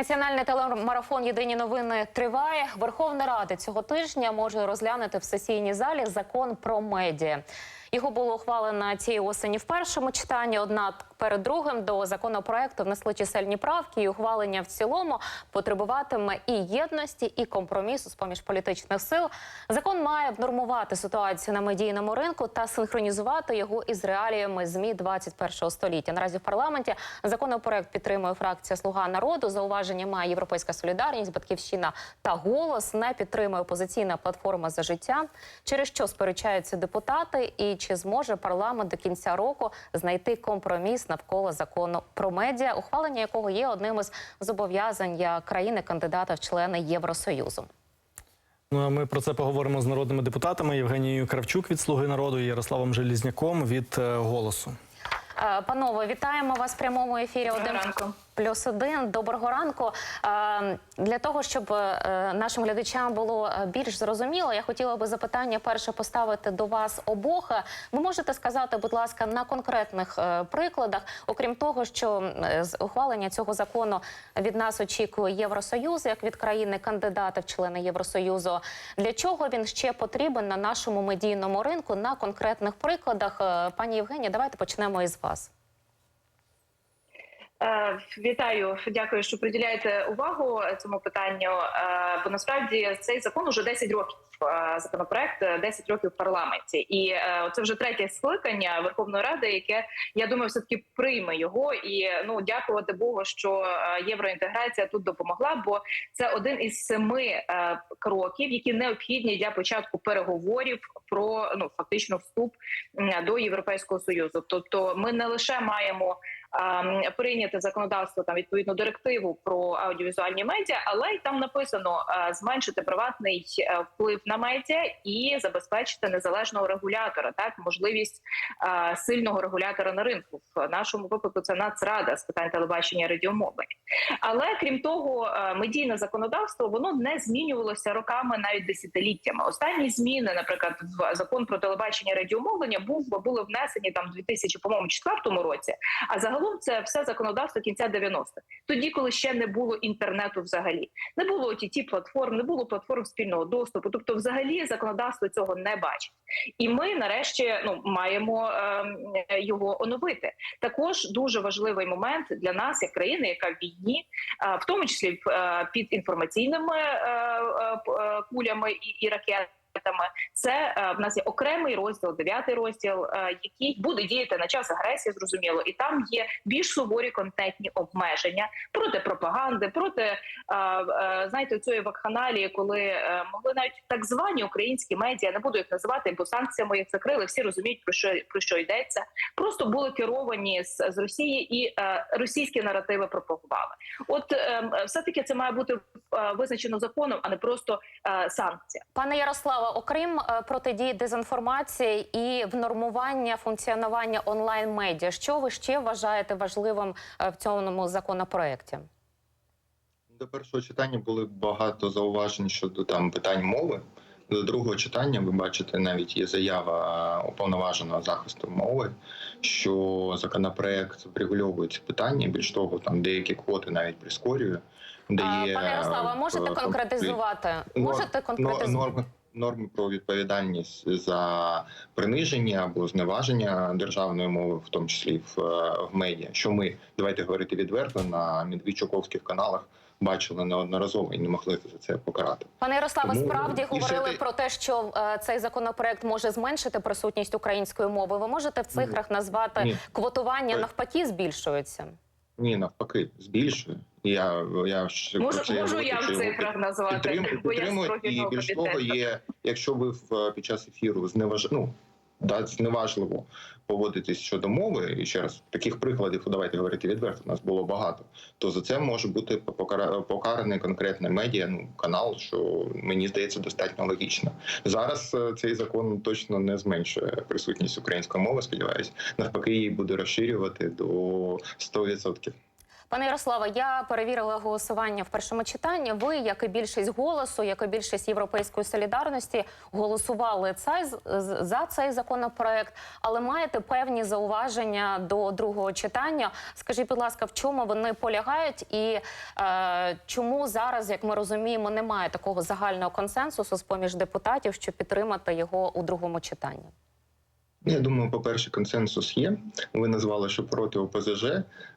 Національний телемарафон Єдині новини триває. Верховна Рада цього тижня може розглянути в сесійній залі закон про медіа. Його було ухвалено цієї осені в першому читанні. Однак перед другим до законопроекту внесли чисельні правки, і ухвалення в цілому потребуватиме і єдності, і компромісу з поміж політичних сил. Закон має внормувати ситуацію на медійному ринку та синхронізувати його із реаліями змі 21 століття. Наразі в парламенті законопроект підтримує фракція Слуга народу. Зауваження має Європейська солідарність, Батьківщина та голос. Не підтримує опозиційна платформа за життя. Через що сперечаються депутати, і чи зможе парламент до кінця року знайти компроміс навколо закону про медіа, ухвалення якого є одним із зобов'язань країни-кандидата в члени Євросоюзу. Ну, а ми про це поговоримо з народними депутатами Євгенією Кравчук від Слуги народу і Ярославом Желізняком від е, голосу. Е, Панове, вітаємо вас в прямому ефірі. Доброго Один ранку. Плюс один. Доброго ранку. Е, Для того щоб е, нашим глядачам було е, більш зрозуміло, я хотіла би запитання перше поставити до вас обох. Ви можете сказати, будь ласка, на конкретних прикладах, окрім того, що з ухвалення цього закону від нас очікує Євросоюз, як від країни кандидата в члени Євросоюзу. Для чого він ще потрібен на нашому медійному ринку на конкретних прикладах? Пані Євгенія, давайте почнемо із вас. Е, Вітаю, дякую, що приділяєте увагу цьому питанню. Е, Бо насправді цей закон уже 10 років. е, Законопроект е, 10 років в парламенті, і це вже третє скликання Верховної Ради, яке я думаю, все таки прийме його. І ну дякувати Богу, що євроінтеграція тут допомогла. Бо це один із семи кроків, які необхідні для початку переговорів про ну фактично вступ до європейського союзу. Тобто, ми не лише маємо прийняти законодавство там відповідну директиву про аудіовізуальні медіа, але й там написано зменшити приватний е, вплив на медіа і забезпечити незалежного регулятора, так можливість сильного регулятора на ринку. В нашому випадку це Нацрада з питань телебачення і радіомовлення. Але крім того, е, медійне законодавство воно не змінювалося роками, навіть десятиліттями. Останні зміни, наприклад, в закон про телебачення і радіомовлення, був були внесені там в 2004 році. А загалом це все законодавство кінця 90-х. Тоді, коли ще не було інтернету, взагалі не було ott платформ, не було платформ спільного доступу. Тобто, взагалі, законодавство цього не бачить. І ми нарешті ну маємо ем, його оновити. Також дуже важливий момент для нас, як країни, яка в війні, е, в тому числі е, під інформаційними е, е, е, кулями і, і ракетами. Це е, в нас є окремий розділ, дев'ятий розділ, е, який буде діяти на час агресії, зрозуміло, і там є більш суворі контентні обмеження проти пропаганди, проти е, знаєте цієї вакханалії, коли могли навіть так звані українські медіа, не буду їх називати, бо санкціями їх закрили. Всі розуміють про що про що йдеться. Просто були керовані з, з Росії і російські наративи пропагували. От все таки це має бути визначено законом, а не просто санкція. Пане Ярославе, окрім е, протидії дезінформації і внормування функціонування онлайн медіа, що ви ще вважаєте важливим е, в цьому законопроекті? До першого читання були багато зауважень щодо там питань мови. До другого читання ви бачите, навіть є заява уповноваженого захисту мови, що законопроект врегульовує ці питання. Більш того, там деякі квоти навіть прискорює. Дає Пане Ярославе, можете е, конкретизувати? норм- Можете но- конкретизувати? Норми, про відповідальність за приниження або зневаження державної мови, в тому числі в, е, в медіа. Що ми давайте говорити відверто на медведчуковських каналах бачили неодноразово і не могли за це покарати. Пане Ярославе, Тому справді говорили ти- про те, що е, цей законопроект може зменшити присутність української мови. Ви можете в цифрах назвати Ні. квотування навпаки збільшується? Ні, навпаки, збільшує. Я я ще про Можу, це можу я в цифрах назвати, підтримують, бо я з і більш того, є, якщо ви в під час ефіру зневаж... ну, да, зневажливо поводитись щодо мови, і ще раз таких прикладів, давайте говорити відверто, у нас було багато. То за це може бути покара... покараний конкретне медіа, ну канал, що мені здається достатньо логічно. Зараз е, цей закон точно не зменшує присутність української мови. Сподіваюсь, навпаки, її буде розширювати до 100%. Пане Ярославе, я перевірила голосування в першому читанні. Ви, як і більшість голосу, як і більшість європейської солідарності, голосували цей за цей законопроект, але маєте певні зауваження до другого читання. Скажіть, будь ласка, в чому вони полягають, і е, чому зараз, як ми розуміємо, немає такого загального консенсусу з поміж депутатів, щоб підтримати його у другому читанні? Я думаю, по-перше, консенсус є. Ви назвали, що проти ОПЗЖ.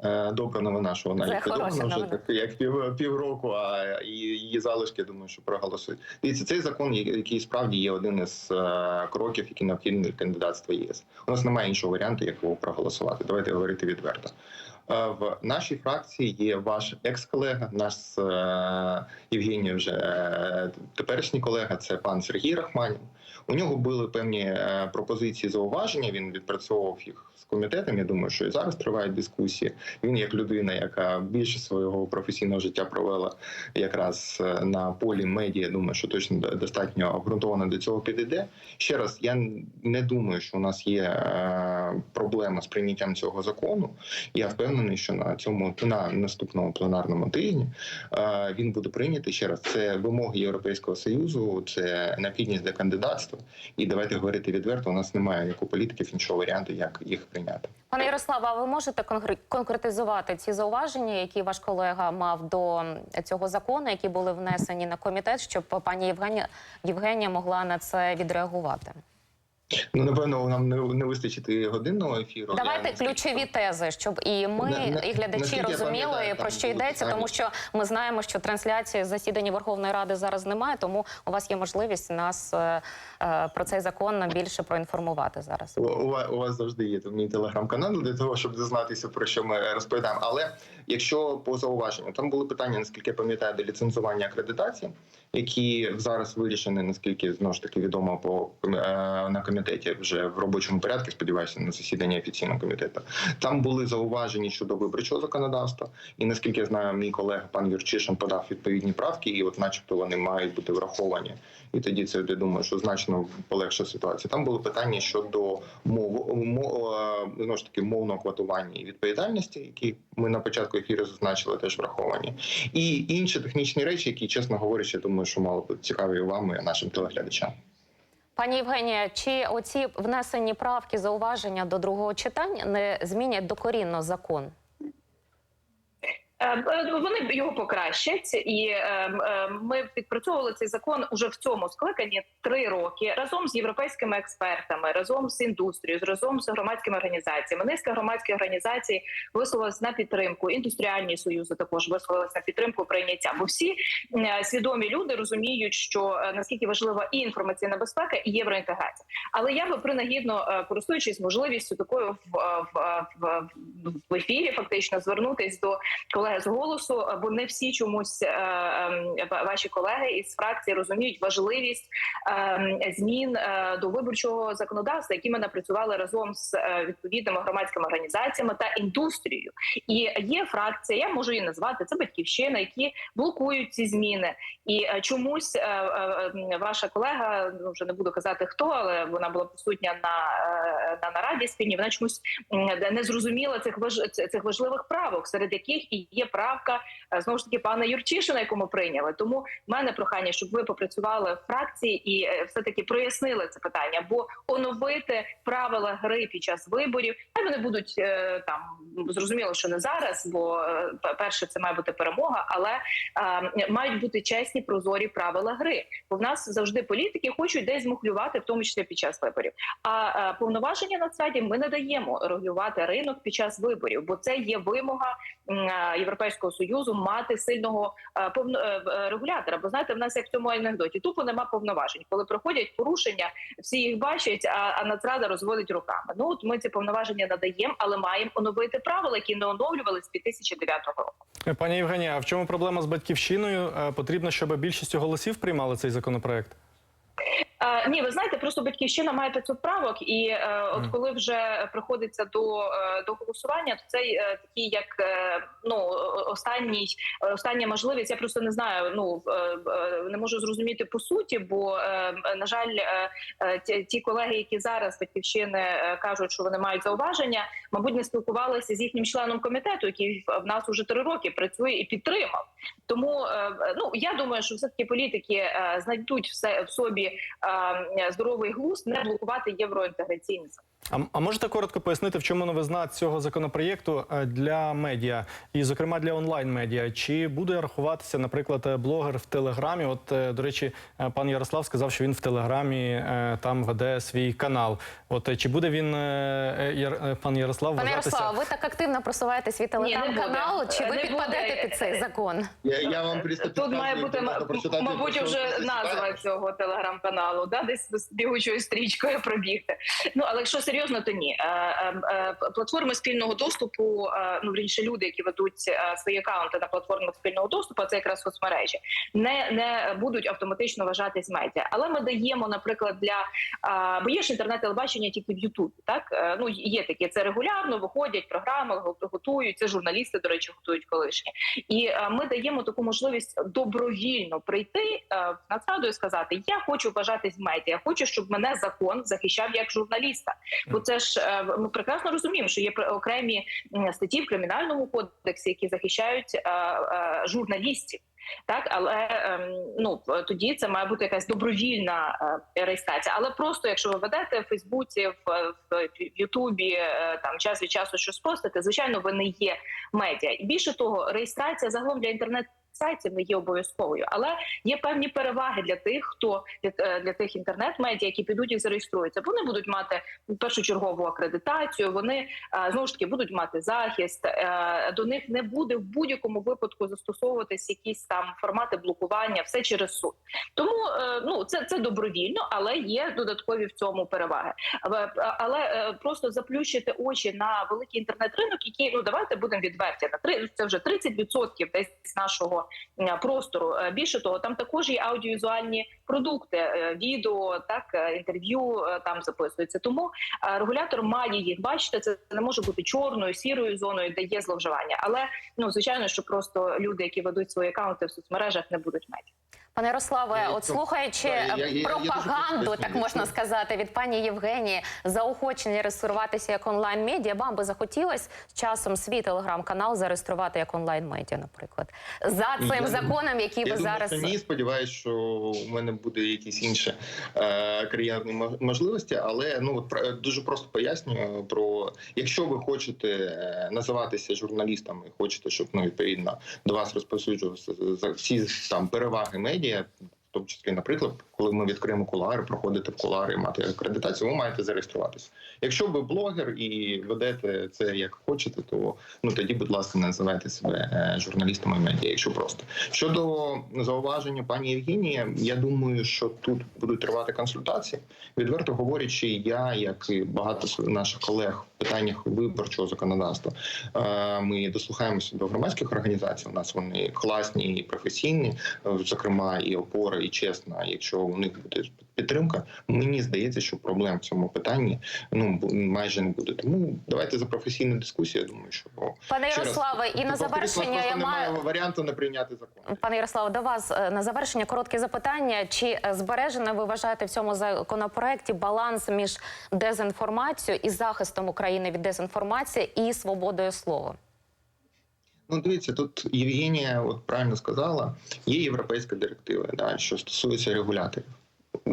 Е, Добра новина, що вона ліквідована вже так, як пів, півроку, а її залишки, я думаю, що проголосують. Дивіться, цей закон, який справді є один із е, кроків, які необхідні для кандидатства ЄС. У нас немає іншого варіанту, як його проголосувати. Давайте говорити відверто. В нашій фракції є ваш екс-колега, наш е, Євгеній, вже е, теперішній колега, це пан Сергій Рахманін. У нього були певні е, пропозиції, зауваження. Він відпрацьовував їх з комітетом. Я думаю, що і зараз тривають дискусії. Він як людина, яка більше свого професійного життя провела якраз на полі медіа. Думаю, що точно достатньо обґрунтовано до цього підійде. Ще раз, я не думаю, що у нас є проблема з прийняттям цього закону. Я впевнений, що на цьому на наступному пленарному тижні е, він буде прийнятий ще раз. Це вимоги Європейського союзу, це необхідність для кандидатства. І давайте говорити відверто. У нас немає як у політиків іншого варіанту, як їх прийняти. Пане Ярославе, а ви можете конкретизувати ці зауваження, які ваш колега мав до цього закону, які були внесені на комітет, щоб пані Євгенія Євгенія могла на це відреагувати? Ну напевно, нам не, не вистачить і годинного ефіру. Давайте ключові тези, щоб і ми, На- на- і глядачі розуміли про що йдеться, питання. тому що ми знаємо, що трансляції засідання Верховної Ради зараз немає, тому у вас є можливість нас е, е, про цей закон більше проінформувати зараз. У, у, у вас завжди є там мій телеграм-канал для того, щоб дізнатися про що ми розповідаємо. Але якщо по зауваженню, там були питання, наскільки я пам'ятаю, до ліцензування акредитації, які зараз вирішені, наскільки знову ж таки відомо по е, на комітеті вже в робочому порядку. Сподіваюся, на засіданні офіційного комітету. Там були зауваження щодо виборчого законодавства, і наскільки я знаю, мій колега пан Юрчишин подав відповідні правки, і от, начебто, вони мають бути враховані. І тоді це я думаю, що значно полегшить ситуацію. Там були питання щодо мов, мов е, знову ж таки мовного квотування і відповідальності, які ми на початку ефіру зазначили, теж враховані, і інші технічні речі, які, чесно говорячи, я думаю, що мало бути цікаві вам і нашим телеглядачам. Пані Євгенія, чи оці внесені правки зауваження до другого читання не змінять докорінно закон? Е, е, Вони його покращать, і е, ми підпрацьовували цей закон уже в цьому скликанні три роки разом з європейськими експертами, разом з індустрією, разом з громадськими організаціями. Низка громадських організацій висловилась на підтримку. Індустріальні союзи також висловилися на підтримку прийняття. Бо всі свідомі люди розуміють, що наскільки важлива і інформаційна безпека, і євроінтеграція. Але я би принагідно користуючись можливістю такою в, в, в, в ефірі, фактично звернутись до колеги з голосу, бо не всі чомусь е, е, ваші колеги із фракції розуміють важливість е, змін до виборчого законодавства, які ми напрацювали разом з відповідними громадськими організаціями та індустрією. І є фракція, я можу її назвати це батьківщина, які блокують ці зміни. І чомусь ваша колега ну вже не буду казати хто, але вона була присутня на, на нараді спільній. Вона чомусь не зрозуміла цих важ... цих важливих правок, серед яких і є правка е, знову ж таки пана Юрчишина, яку ми прийняли. Тому в мене прохання, щоб ви попрацювали в фракції і е, все таки прояснили це питання, бо оновити правила гри під час виборів. Хай вони будуть е, там зрозуміло, що не зараз, бо перше це має бути перемога, але мають бути чесні прозорі правила гри. Бо в нас завжди політики хочуть десь змухлювати, в тому числі під час виборів. А повноваження Нацраді ми не даємо регулювати ринок під час виборів, бо це є вимога Європейського союзу мати сильного е, повно е, е, регулятора. Бо знаєте, в нас як в цьому анекдоті тупо нема повноважень. Коли проходять порушення, всі їх бачать, а, Нацрада розводить руками. Ну от ми ці повноваження надаємо, але маємо оновити правила, які не оновлювали з 2009 року. Пані Євгенія, а в чому проблема з батьківщиною? Потрібно, щоб більшістю голосів приймали цей законопроект? Е, ні, ви знаєте, просто батьківщина має 500 правок, і е, от коли вже приходиться до, е, до голосування, то це е, такий як е, ну останній е, остання можливість. Я просто не знаю. Ну е, не можу зрозуміти по суті, бо е, на жаль, е, ті, ті колеги, які зараз батьківщини е, кажуть, що вони мають зауваження, мабуть, не спілкувалися з їхнім членом комітету, який в нас уже три роки працює і підтримав. Тому е, ну я думаю, що все таки політики е, знайдуть все в собі здоровий глузд не блокувати євроінтеграційний закон. А, а можете коротко пояснити, в чому новизна цього законопроєкту е, для медіа, і, зокрема, для онлайн медіа? Чи буде рахуватися, наприклад, е, блогер в Телеграмі? От, е, до речі, пан Ярослав сказав, що він в Телеграмі там веде свій канал. От чи буде він Яр- пан Ярослав Пане вважатися? Ярослав, ви так активно просуваєте свій телеграм-канал, чи ви Не підпадете буде. під цей закон? Я, я вам Тут має бути мабуть, вже назва цього телеграм-каналу, да, десь з бігучою стрічкою пробігти. Ну але якщо серйозно, то ні. Е, е, е, Платформи спільного доступу, е, ну вірніше, люди, які ведуть свої акаунти на платформах спільного доступу, це якраз соцмережі, не, не будуть автоматично вважатись медіа. Але ми даємо, наприклад, для бо є ж інтернет-телебачення тільки в Ютубі. Так ну є такі, це регулярно виходять програми, го- готують. Це журналісти, до речі, готують колишні. І ми даємо таку можливість добровільно прийти в Нацраду і сказати: Я хочу вважатись медіа, хочу, щоб мене закон захищав як журналіста. Бо це ж е, ми прекрасно розуміємо, що є окремі статті в кримінальному кодексі, які захищають е, е, журналістів. Так, але ем, ну тоді це має бути якась добровільна реєстрація. Але просто якщо ви ведете в Фейсбуці, в, в, Ютубі там час від часу щось постите, звичайно, ви не є медіа. І більше того, реєстрація загалом для інтернет. Сайтів не є обов'язковою, але є певні переваги для тих, хто для, е, для тих інтернет-медіа, які підуть і зареєструються. Вони будуть мати першочергову акредитацію. Вони е, знову ж таки будуть мати захист. е, До них не буде в будь-якому випадку застосовуватись якісь там формати блокування, все через суд. Тому ну це це добровільно, але є додаткові в цьому переваги. Але, просто заплющити очі на великий інтернет-ринок, який ну давайте будемо відверті на три це вже 30% десь нашого простору. Е, Більше того, там також є аудіовізуальні продукти, е, відео, так е, інтерв'ю там записується. Тому регулятор має їх бачити. Це не може бути чорною, сірою зоною, де є зловживання. Але ну звичайно, що просто люди, які ведуть свої акаунти в соцмережах, не будуть медіа. Пане Ярославе, Я- от слухаючи Да, я- я- я дуже пропаганду, так можна сказати, від пані Євгенії, заохочення реєструватися як онлайн медіа, вам би захотілось з часом свій телеграм-канал зареєструвати як онлайн медіа, наприклад, за цим Я- законом, який Я ви думаю, зараз ні, сподіваюся, що у мене буде якісь інші е, кар'єрні мо- можливості, але ну от дуже просто пояснюю про якщо ви хочете е, називатися журналістом і хочете, щоб ну відповідно до вас розповсюджувалися за всі там переваги медіа. В тому числі, наприклад, коли ми відкриємо кулари, проходите в кулари мати акредитацію, ви маєте зареєструватися. Якщо ви блогер і ведете це як хочете, то ну тоді, будь ласка, не називайте себе е, журналістами медіа, якщо просто щодо зауваження пані Євгенії, я думаю, що тут будуть тривати консультації. Відверто говорячи, я, як і багато наших колег в питаннях виборчого законодавства, е, ми дослухаємося до громадських організацій. У нас вони класні і професійні, е, зокрема і опора, і чесна. Якщо у них буде підтримка, мені здається, що проблем в цьому питанні ну майже не буде. Тому давайте за професійну дискусію. Я думаю, що Пане Ярославе, і на завершення я маю варіанту не прийняти закон. Пане Ярославе, до вас е, на завершення коротке запитання. Чи е, збережено ви вважаєте в цьому законопроекті баланс між дезінформацією і захистом України від дезінформації і свободою слова? Ну, дивіться, тут Євгенія от правильно сказала, є європейська директива, да, що стосується регуляторів.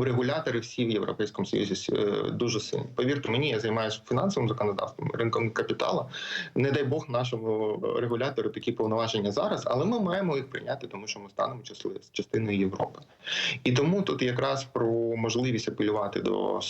Регулятори всі в Європейському Союзі е, дуже сильні. Повірте мені, я займаюся фінансовим законодавством, ринком капіталу. Не дай Бог нашому регулятору такі повноваження зараз, але ми маємо їх прийняти, тому що ми станемо частиною Європи. І тому тут якраз про можливість апелювати до е,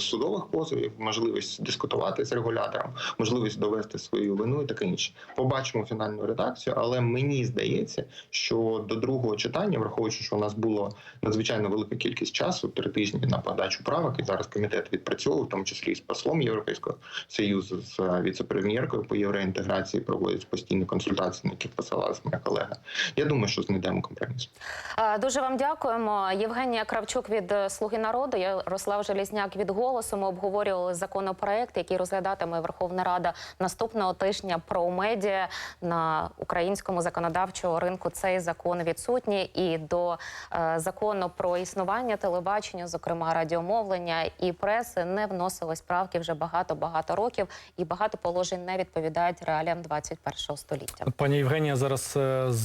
судових позовів, можливість дискутувати з регулятором, можливість довести свою вину і таке інше. Побачимо фінальну редакцію, але мені здається, що до другого читання, враховуючи, що у нас було надзвичайно велика кількість часу часу три тижні на подачу правок. І зараз комітет відпрацьовує, в тому числі і з послом Європейського союзу, з е, віце-прем'єркою по євроінтеграції проводять постійні консультації, на яких посилалась моя колега. Я думаю, що знайдемо компроміс. Дуже вам дякуємо. Євгенія Кравчук від е, Слуги народу, Ярослав Желізняк від голосу. Ми обговорювали законопроект, який розглядатиме Верховна Рада наступного тижня про медіа на українському законодавчому ринку. Цей закон відсутній і до е, закону про існування телебачення, зокрема радіомовлення і преси, не вносились правки вже багато багато років, і багато положень не відповідають реаліям 21 століття. Пані Євгенія зараз е, з